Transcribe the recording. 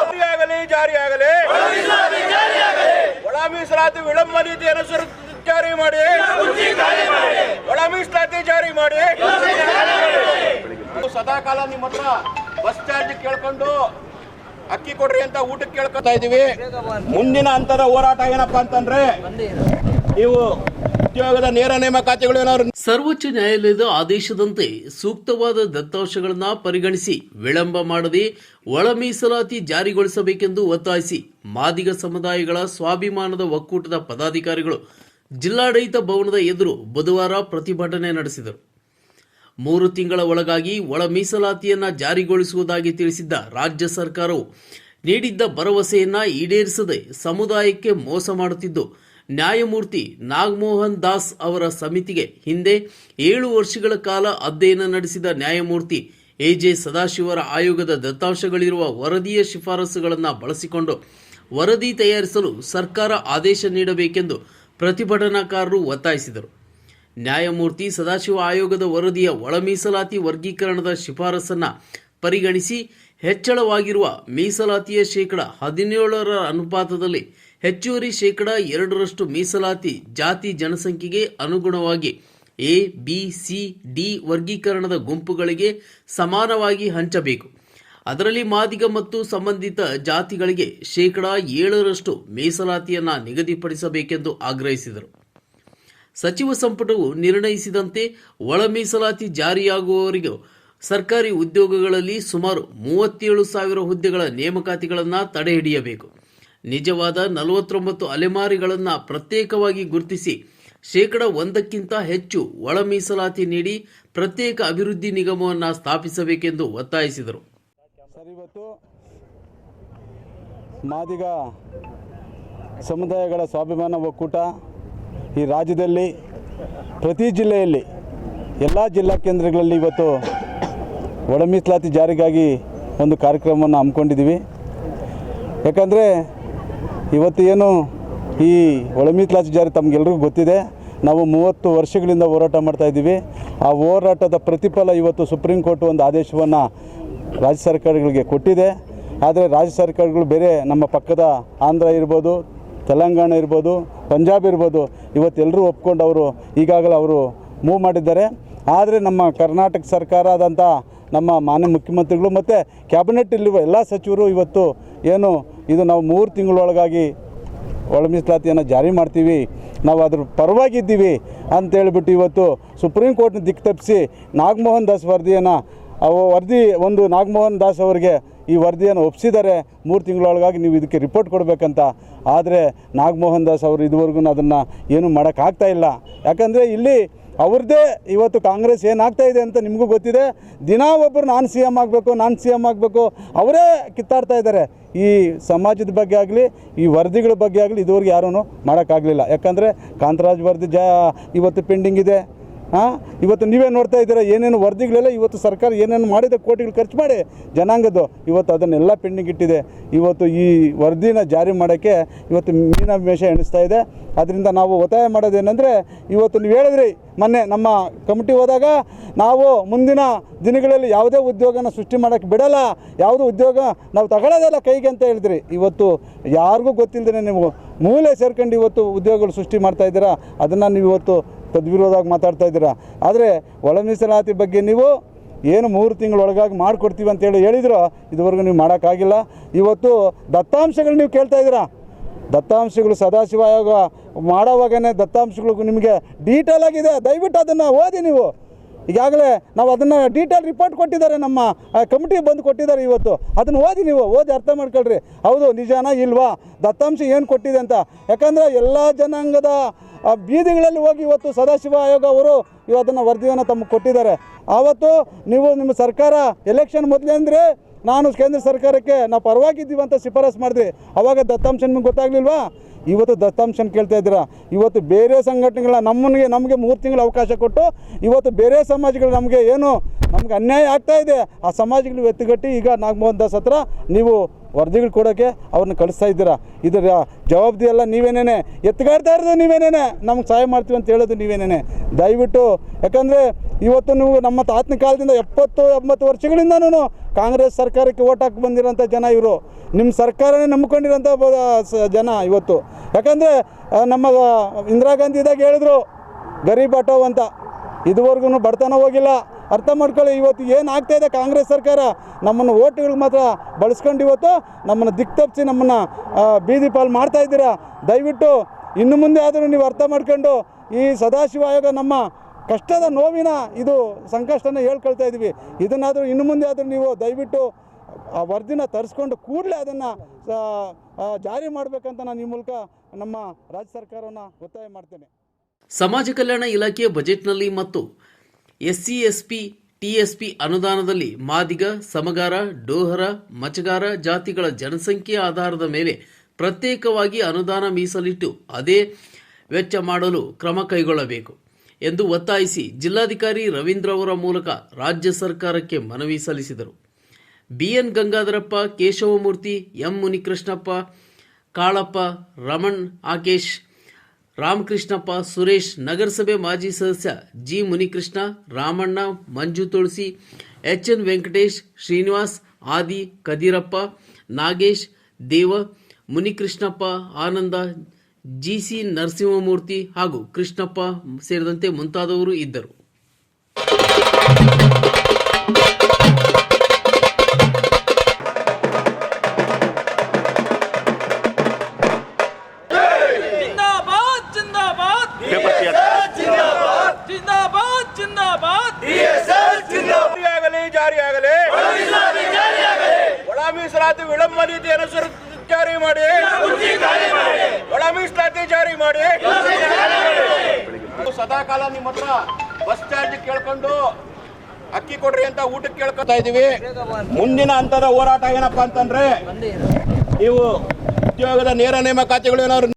ಜಾರಿಯಾಗಲಿ ಜಾರಿಯಾಗಲಿ. ಒಳ ಮೀಸಲಾತಿ ವಿಳಂಬ ನೀತಿಯನ್ನು ಜಾರಿ ಮಾಡಿ. ಒಳ ಮೀಸಲಾತಿ ಜಾರಿ ಮಾಡಿ. ಸದಾ ಕಾಲ ನಿಮ್ಮ ಹತ್ರ ಬಸ್ ಚಾರ್ಜ್ ಕೇಳ್ಕೊಂಡು ಅಕ್ಕಿ ಕೊಡ್ರಿ ಅಂತ ಊಟಕ್ಕೆ ಕೇಳ್ಕೊತಾ ಇದೀವಿ. ಮುಂದಿನ ಹಂತದ ಹೋರಾಟ ಏನಪ್ಪಾ ಅಂತಂದ್ರೆ ನೀವು ಉದ್ಯೋಗದ ನೇರ ನೇಮಕಾತಿಗಳು ಏನಾದ್ರು ಸರ್ವೋಚ್ಚ ನ್ಯಾಯಾಲಯದ ಆದೇಶದಂತೆ ಸೂಕ್ತವಾದ ದತ್ತಾಂಶಗಳನ್ನ ಪರಿಗಣಿಸಿ ವಿಳಂಬ ಮಾಡದೆ ಒಳ ಮೀಸಲಾತಿ ಜಾರಿಗೊಳಿಸಬೇಕೆಂದು ಒತ್ತಾಯಿಸಿ ಮಾದಿಗ ಸಮುದಾಯಗಳ ಸ್ವಾಭಿಮಾನದ ಒಕ್ಕೂಟದ ಪದಾಧಿಕಾರಿಗಳು ಜಿಲ್ಲಾಡಳಿತ ಭವನದ ಎದುರು ಬುಧವಾರ ಪ್ರತಿಭಟನೆ ನಡೆಸಿದರು. ಮೂರು ತಿಂಗಳ ಒಳಗಾಗಿ ಒಳ ಮೀಸಲಾತಿಯನ್ನ ಜಾರಿಗೊಳಿಸುವುದಾಗಿ ತಿಳಿಸಿದ್ದ ರಾಜ್ಯ ಸರ್ಕಾರವು ನೀಡಿದ್ದ ಭರವಸೆಯನ್ನ ಈಡೇರಿಸದೆ ಸಮುದಾಯಕ್ಕೆ ಮೋಸ ಮಾಡುತ್ತಿದ್ದು ನ್ಯಾಯಮೂರ್ತಿ ನಾಗಮೋಹನ್ ದಾಸ್ ಅವರ ಸಮಿತಿಗೆ ಹಿಂದೆ ಏಳು ವರ್ಷಗಳ ಕಾಲ ಅಧ್ಯಯನ ನಡೆಸಿದ ನ್ಯಾಯಮೂರ್ತಿ ಎಜೆ ಸದಾಶಿವರ ಆಯೋಗದ ದತ್ತಾಂಶಗಳಿರುವ ವರದಿಯ ಶಿಫಾರಸುಗಳನ್ನು ಬಳಸಿಕೊಂಡು ವರದಿ ತಯಾರಿಸಲು ಸರ್ಕಾರ ಆದೇಶ ನೀಡಬೇಕೆಂದು ಪ್ರತಿಭಟನಾಕಾರರು ಒತ್ತಾಯಿಸಿದರು. ನ್ಯಾಯಮೂರ್ತಿ ಸದಾಶಿವ ಆಯೋಗದ ವರದಿಯ ಒಳ ಮೀಸಲಾತಿ ವರ್ಗೀಕರಣದ ಶಿಫಾರಸನ್ನು ಪರಿಗಣಿಸಿ ಹೆಚ್ಚಳವಾಗಿರುವ ಮೀಸಲಾತಿಯ ಶೇಕಡ ಹದಿನೇಳರ ಅನುಪಾತದಲ್ಲಿ ಹೆಚ್ಚುವರಿ ಶೇಕಡ ಎರಡರಷ್ಟು ಮೀಸಲಾತಿ ಜಾತಿ ಜನಸಂಖ್ಯೆಗೆ ಅನುಗುಣವಾಗಿ ಎ, ಬಿ, ಸಿ, ಡಿ ವರ್ಗೀಕರಣದ ಗುಂಪುಗಳಿಗೆ ಸಮಾನವಾಗಿ ಹಂಚಬೇಕು. ಅದರಲ್ಲಿ ಮಾದಿಗ ಮತ್ತು ಸಂಬಂಧಿತ ಜಾತಿಗಳಿಗೆ ಶೇಕಡ ಏಳರಷ್ಟು ಮೀಸಲಾತಿಯನ್ನು ನಿಗದಿಪಡಿಸಬೇಕೆಂದು ಆಗ್ರಹಿಸಿದರು. ಸಚಿವ ಸಂಪುಟವು ನಿರ್ಣಯಿಸಿದಂತೆ ಒಳ ಮೀಸಲಾತಿ ಜಾರಿಯಾಗುವವರಿಗೂ ಸರ್ಕಾರಿ ಉದ್ಯೋಗಗಳಲ್ಲಿ ಸುಮಾರು ಮೂವತ್ತೇಳು ಸಾವಿರ ಹುದ್ದೆಗಳ ನೇಮಕಾತಿಗಳನ್ನು ತಡೆಹಿಡಿಯಬೇಕು. ನಿಜವಾದ ನಲವತ್ತೊಂಬತ್ತು ಅಲೆಮಾರಿಗಳನ್ನು ಪ್ರತ್ಯೇಕವಾಗಿ ಗುರುತಿಸಿ ಶೇಕಡ ಒಂದಕ್ಕಿಂತ ಹೆಚ್ಚು ಒಳ ಮೀಸಲಾತಿ ನೀಡಿ ಪ್ರತ್ಯೇಕ ಅಭಿವೃದ್ಧಿ ನಿಗಮವನ್ನು ಸ್ಥಾಪಿಸಬೇಕೆಂದು ಒತ್ತಾಯಿಸಿದರು. ಮಾದಿಗ ಸಮುದಾಯಗಳ ಸ್ವಾಭಿಮಾನ ಒಕ್ಕೂಟ ಈ ರಾಜ್ಯದಲ್ಲಿ, ಪ್ರತಿ ಜಿಲ್ಲೆಯಲ್ಲಿ, ಎಲ್ಲ ಜಿಲ್ಲಾ ಕೇಂದ್ರಗಳಲ್ಲಿ ಇವತ್ತು ಒಳ ಮೀಸಲಾತಿ ಜಾರಿಗಾಗಿ ಒಂದು ಕಾರ್ಯಕ್ರಮವನ್ನು ಹಮ್ಮಿಕೊಂಡಿದ್ದೀವಿ. ಯಾಕಂದರೆ ಇವತ್ತು ಏನು ಈ ಒಳ ಕ್ಲಾಸ್ ಜಾರಿ ತಮಗೆಲ್ರಿಗೂ ಗೊತ್ತಿದೆ. ನಾವು ಮೂವತ್ತು ವರ್ಷಗಳಿಂದ ಹೋರಾಟ ಮಾಡ್ತಾ ಇದ್ದೀವಿ. ಆ ಹೋರಾಟದ ಪ್ರತಿಫಲ ಇವತ್ತು ಸುಪ್ರೀಂ ಕೋರ್ಟ್ ಒಂದು ಆದೇಶವನ್ನು ರಾಜ್ಯ ಸರ್ಕಾರಗಳಿಗೆ ಕೊಟ್ಟಿದೆ. ಆದರೆ ರಾಜ್ಯ ಸರ್ಕಾರಗಳು ಬೇರೆ ನಮ್ಮ ಪಕ್ಕದ ಆಂಧ್ರ ಇರ್ಬೋದು, ತೆಲಂಗಾಣ ಇರ್ಬೋದು, ಪಂಜಾಬ್ ಇರ್ಬೋದು ಇವತ್ತೆಲ್ಲರೂ ಒಪ್ಕೊಂಡು ಅವರು ಈಗಾಗಲೇ ಅವರು ಮೂವ್ ಮಾಡಿದ್ದಾರೆ. ಆದರೆ ನಮ್ಮ ಕರ್ನಾಟಕ ಸರ್ಕಾರ ಆದಂಥ ನಮ್ಮ ಮಾನ್ಯ ಮುಖ್ಯಮಂತ್ರಿಗಳು ಮತ್ತು ಕ್ಯಾಬಿನೆಟ್ ಇಲ್ಲಿರುವ ಎಲ್ಲ ಸಚಿವರು ಇವತ್ತು ಏನು ಇದು ನಾವು ಮೂರು ತಿಂಗಳೊಳಗಾಗಿ ಒಳ ಮೀಸಲಾತಿಯನ್ನು ಜಾರಿ ಮಾಡ್ತೀವಿ. ನಾವು ಅದ್ರ ಪರವಾಗಿದ್ದೀವಿ ಅಂತೇಳ್ಬಿಟ್ಟು ಇವತ್ತು ಸುಪ್ರೀಂ ಕೋರ್ಟ್ನ ದಿಕ್ಕು ತಪ್ಪಿಸಿ ನಾಗಮೋಹನ್ ದಾಸ್ ವರದಿಯನ್ನು, ಅವ ವರದಿ ಒಂದು ನಾಗಮೋಹನ್ ದಾಸ್ ಅವರಿಗೆ ಈ ವರದಿಯನ್ನು ಒಪ್ಪಿಸಿದ್ದಾರೆ ಮೂರು ತಿಂಗಳೊಳಗಾಗಿ ನೀವು ಇದಕ್ಕೆ ರಿಪೋರ್ಟ್ ಕೊಡಬೇಕಂತ. ಆದರೆ ನಾಗಮೋಹನ್ ದಾಸ್ ಅವರು ಇದುವರೆಗೂ ಅದನ್ನು ಏನು ಮಾಡೋಕ್ಕಾಗ್ತಾ ಇಲ್ಲ. ಯಾಕಂದರೆ ಇಲ್ಲಿ ಅವ್ರದ್ದೇ ಇವತ್ತು ಕಾಂಗ್ರೆಸ್ ಏನಾಗ್ತಾ ಇದೆ ಅಂತ ನಿಮಗೂ ಗೊತ್ತಿದೆ. ದಿನ ಒಬ್ಬರು ನಾನು ಸಿ ಎಂ ಆಗಬೇಕು, ನಾನು ಸಿ ಎಂ ಆಗಬೇಕು, ಅವರೇ ಕಿತ್ತಾಡ್ತಾ ಇದ್ದಾರೆ. ಈ ಸಮಾಜದ ಬಗ್ಗೆ ಆಗಲಿ, ಈ ವರದಿಗಳ ಬಗ್ಗೆ ಆಗಲಿ ಇದುವರೆಗೆ ಯಾರೂ ಮಾಡೋಕ್ಕಾಗಲಿಲ್ಲ. ಯಾಕಂದರೆ ಕಾಂತರಾಜ್ ವರದಿ ಜ ಇವತ್ತು ಪೆಂಡಿಂಗ್ ಇದೆ. ಇವತ್ತು ನೀವೇ ನೋಡ್ತಾ ಇದ್ದೀರಾ, ಏನೇನು ವರದಿಗಳೆಲ್ಲ, ಇವತ್ತು ಸರ್ಕಾರ ಏನೇನು ಮಾಡಿದೆ, ಕೋಟಿಗಳು ಖರ್ಚು ಮಾಡಿ ಜನಾಂಗದ್ದು. ಇವತ್ತು ಅದನ್ನೆಲ್ಲ ಪೆಂಡಿಂಗ್ ಇಟ್ಟಿದೆ. ಇವತ್ತು ಈ ವರದಿನ ಜಾರಿ ಮಾಡೋಕ್ಕೆ ಇವತ್ತು ಮೀನಾಮೇಷ ಎಣಿಸ್ತಾ ಇದೆ. ಅದರಿಂದ ನಾವು ಒತ್ತಾಯ ಮಾಡೋದೇನೆಂದರೆ, ಇವತ್ತು ನೀವು ಹೇಳಿದ್ರಿ, ಮೊನ್ನೆ ನಮ್ಮ ಕಮಿಟಿ ಹೋದಾಗ ನಾವು ಮುಂದಿನ ದಿನಗಳಲ್ಲಿ ಯಾವುದೇ ಉದ್ಯೋಗನ ಸೃಷ್ಟಿ ಮಾಡೋಕ್ಕೆ ಬಿಡಲ್ಲ, ಯಾವುದೂ ಉದ್ಯೋಗ ನಾವು ತಗೊಳ್ಳೋದಲ್ಲ ಕೈಗೆ ಅಂತ ಹೇಳಿದ್ರಿ. ಇವತ್ತು ಯಾರಿಗೂ ಗೊತ್ತಿಲ್ಲದೇ ನೀವು ಮೂಲೆ ಸೇರ್ಕೊಂಡು ಇವತ್ತು ಉದ್ಯೋಗಗಳು ಸೃಷ್ಟಿ ಮಾಡ್ತಾ ಇದ್ದೀರಾ, ಅದನ್ನು ನೀವು ಇವತ್ತು ತದ್ವಿರೋಧವಾಗಿ ಮಾತಾಡ್ತಾ ಇದ್ದೀರಾ? ಆದರೆ ಒಳ ಮೀಸಲಾತಿ ಬಗ್ಗೆ ನೀವು ಏನು ಮೂರು ತಿಂಗಳೊಳಗಾಗಿ ಮಾಡಿಕೊಡ್ತೀವಿ ಅಂತೇಳಿ ಹೇಳಿದ್ರು, ಇದುವರೆಗೂ ನೀವು ಮಾಡೋಕ್ಕಾಗಿಲ್ಲ. ಇವತ್ತು ದತ್ತಾಂಶಗಳು ನೀವು ಕೇಳ್ತಾ ಇದ್ದೀರಾ? ದತ್ತಾಂಶಗಳು ಸದಾಶಿವ ಆಯೋಗ ಮಾಡೋವಾಗನೇ ದತ್ತಾಂಶಗಳಿಗೂ ನಿಮಗೆ ಡೀಟೇಲ್ ಆಗಿದೆ. ದಯವಿಟ್ಟು ಅದನ್ನು ಓದಿ ನೀವು. ಈಗಾಗಲೇ ನಾವು ಅದನ್ನು ಡೀಟೇಲ್ ರಿಪೋರ್ಟ್ ಕೊಟ್ಟಿದ್ದಾರೆ, ನಮ್ಮ ಕಮಿಟಿ ಬಂದು ಕೊಟ್ಟಿದ್ದಾರೆ ಇವತ್ತು. ಅದನ್ನು ಓದಿ ನೀವು, ಓದಿ ಅರ್ಥ ಮಾಡ್ಕೊಳ್ರಿ. ಹೌದು, ನಿಜಾನ ಇಲ್ವಾ? ದತ್ತಾಂಶ ಏನು ಕೊಟ್ಟಿದೆ ಅಂತ. ಯಾಕಂದರೆ ಎಲ್ಲ ಜನಾಂಗದ ಆ ಬೀದಿಗಳಲ್ಲಿ ಹೋಗಿ ಇವತ್ತು ಸದಾಶಿವ ಆಯೋಗ ಅವರು ಇವತ್ತನ್ನು ವರದಿಯನ್ನು ತಮಗೆ ಕೊಟ್ಟಿದ್ದಾರೆ. ಆವತ್ತು ನೀವು ನಿಮ್ಮ ಸರ್ಕಾರ ಎಲೆಕ್ಷನ್ ಮೊದಲೇ ಅಂದರೆ ನಾನು ಕೇಂದ್ರ ಸರ್ಕಾರಕ್ಕೆ ನಾವು ಪರವಾಗಿದ್ದೀವಿ ಅಂತ ಶಿಫಾರಸು ಮಾಡಿದ್ವಿ ಅವಾಗ ದತ್ತಾಂಶ ನಿಮ್ಗೆ ಗೊತ್ತಾಗ್ಲಿಲ್ವಾ? ಇವತ್ತು ದತ್ತಾಂಶನ ಕೇಳ್ತಾ ಇದ್ದೀರಾ? ಇವತ್ತು ಬೇರೆ ಸಂಘಟನೆಗಳ ನಮ್ಮನಿಗೆ ನಮಗೆ ಮೂರು ತಿಂಗಳ ಅವಕಾಶ ಕೊಟ್ಟು ಇವತ್ತು ಬೇರೆ ಸಮಾಜಗಳು ನಮಗೆ ಏನು ನಮ್ಗೆ ಅನ್ಯಾಯ ಆಗ್ತಾ ಇದೆ. ಆ ಸಮಾಜಗಳು ಎತ್ತುಗಟ್ಟಿ ಈಗ ನಾಗಮೋಹನ್ ದಾಸ್ ಹತ್ರ ನೀವು ವರದಿಗಳು ಕೊಡೋಕ್ಕೆ ಅವ್ರನ್ನ ಕಳಿಸ್ತಾ ಇದ್ದೀರಾ? ಇದರ ಜವಾಬ್ದಾರಿ ಎಲ್ಲ ನೀವೇನೇನೆ? ಎತ್ಗಾಡ್ತಾ ಇರೋದು ನೀವೇನೇನೆ? ನಮ್ಗೆ ಸಹಾಯ ಮಾಡ್ತೀವಿ ಅಂತ ಹೇಳೋದು ನೀವೇನೇನೆ? ದಯವಿಟ್ಟು, ಯಾಕಂದರೆ ಇವತ್ತು ನೀವು ನಮ್ಮ ತಾತನ ಕಾಲದಿಂದ ಎಪ್ಪತ್ತು, ಎಂಬತ್ತು ವರ್ಷಗಳಿಂದನೂ ಕಾಂಗ್ರೆಸ್ ಸರ್ಕಾರಕ್ಕೆ ಓಟ್ ಹಾಕಿ ಬಂದಿರೋಂಥ ಜನ ಇವರು. ನಿಮ್ಮ ಸರ್ಕಾರನೇ ನಂಬ್ಕೊಂಡಿರೋಂಥ ಜನ ಇವತ್ತು. ಯಾಕಂದರೆ ನಮ್ಮ ಇಂದಿರಾ ಗಾಂಧಿ ಇದ್ದಾಗ ಹೇಳಿದ್ರು, ಗರೀಬ್ ಆಟೋ ಅಂತ. ಇದುವರೆಗೂ ಬಡತನ ಹೋಗಿಲ್ಲ. ಅರ್ಥ ಮಾಡ್ಕೊಳ್ಳಿ, ಇವತ್ತು ಏನು ಆಗ್ತಾ ಇದೆ ಕಾಂಗ್ರೆಸ್ ಸರ್ಕಾರ? ನಮ್ಮನ್ನು ಓಟ್ಗಳಿಗೆ ಮಾತ್ರ ಬಳಸ್ಕೊಂಡು ಇವತ್ತು ನಮ್ಮನ್ನು ದಿಕ್ತಪ್ಸಿ, ನಮ್ಮನ್ನು ಬೀದಿ ಪಾಲು ಮಾಡ್ತಾ ಇದ್ದೀರಾ? ದಯವಿಟ್ಟು ಇನ್ನು ಮುಂದೆ ಆದರೂ ನೀವು ಅರ್ಥ ಮಾಡ್ಕೊಂಡು ಈ ಸದಾಶಿವ ಆಯೋಗ ನಮ್ಮ ಕಷ್ಟದ ನೋವಿನ ಇದು ಸಂಕಷ್ಟನ ಹೇಳ್ಕೊಳ್ತಾ ಇದ್ದೀವಿ ಇದನ್ನಾದರೂ ಇನ್ನು ಮುಂದೆ ಆದರೂ ನೀವು ದಯವಿಟ್ಟು ಆ ವರದಿನ ತರಿಸ್ಕೊಂಡು ಕೂಡಲೇ ಅದನ್ನು ಜಾರಿ ಮಾಡಬೇಕಂತ ನಾನು ಈ ಮೂಲಕ ನಮ್ಮ ರಾಜ್ಯ ಸರ್ಕಾರವನ್ನು ಒತ್ತಾಯ ಮಾಡ್ತೇನೆ. ಸಮಾಜ ಕಲ್ಯಾಣ ಇಲಾಖೆಯ ಬಜೆಟ್ನಲ್ಲಿ ಮತ್ತು ಎಸ್ಸಿ, ಎಸ್ಪಿ, ಟಿಎಸ್ಪಿ ಅನುದಾನದಲ್ಲಿ ಮಾದಿಗ, ಸಮಗಾರ, ಡೋಹರ, ಮಚಗಾರ ಜಾತಿಗಳ ಜನಸಂಖ್ಯೆ ಆಧಾರದ ಮೇಲೆ ಪ್ರತ್ಯೇಕವಾಗಿ ಅನುದಾನ ಮೀಸಲಿಟ್ಟು ಅದೇ ವೆಚ್ಚ ಮಾಡಲು ಕ್ರಮ ಕೈಗೊಳ್ಳಬೇಕು ಎಂದು ಒತ್ತಾಯಿಸಿ ಜಿಲ್ಲಾಧಿಕಾರಿ ರವೀಂದ್ರ ಅವರ ಮೂಲಕ ರಾಜ್ಯ ಸರ್ಕಾರಕ್ಕೆ ಮನವಿ ಸಲ್ಲಿಸಿದರು. BN Gangadharappa, Keshavamurthy, M. Munikrishnappa, Kalappa, Raman, Akesh Ramakrishnappa, Suresh, ನಗರಸಭೆ ಮಾಜಿ ಸದಸ್ಯ G Munikrishna, Ramanna, Manju Tulasi, H N Venkatesh, Srinivas, Adi, Kadirappa, Nagesh, ದೇವ, ಮುನಿಕೃಷ್ಣಪ್ಪ, ಆನಂದ ಜಿಸಿ ನರಸಿಂಹಮೂರ್ತಿ ಹಾಗೂ ಕೃಷ್ಣಪ್ಪ ಸೇರಿದಂತೆ ಮುಂತಾದವರು ಇದ್ದರು. ಜಾರಿಯಾಗಲಿ. ಜಾರಿಯಾಗಲಿ. ಒಳ ಮೀಸಲಾತಿ ವಿಳಂಬ ನೀತಿ ಅನುಸರಿ ಜಾರಿ ಮಾಡಿ. ಒಳ ಮೀಸಲಾತಿ ಜಾರಿ ಮಾಡಿ. ಸದಾ ಕಾಲ ನಿಮ್ಮ ಹತ್ರ ಬಸ್ ಚಾರ್ಜ್ ಕೇಳ್ಕೊಂಡು ಅಕ್ಕಿ ಕೊಡ್ರಿ ಅಂತ ಊಟಕ್ಕೆ ಕೇಳ್ಕೊತಾ ಇದೀವಿ ಮುಂದಿನ ಹಂತದ ಹೋರಾಟ ಏನಪ್ಪಾ ಅಂತಂದ್ರೆ ನೀವು ಉದ್ಯೋಗದ ನೇರ ನೇಮಕಾತಿಗಳು ಏನಾದ್ರು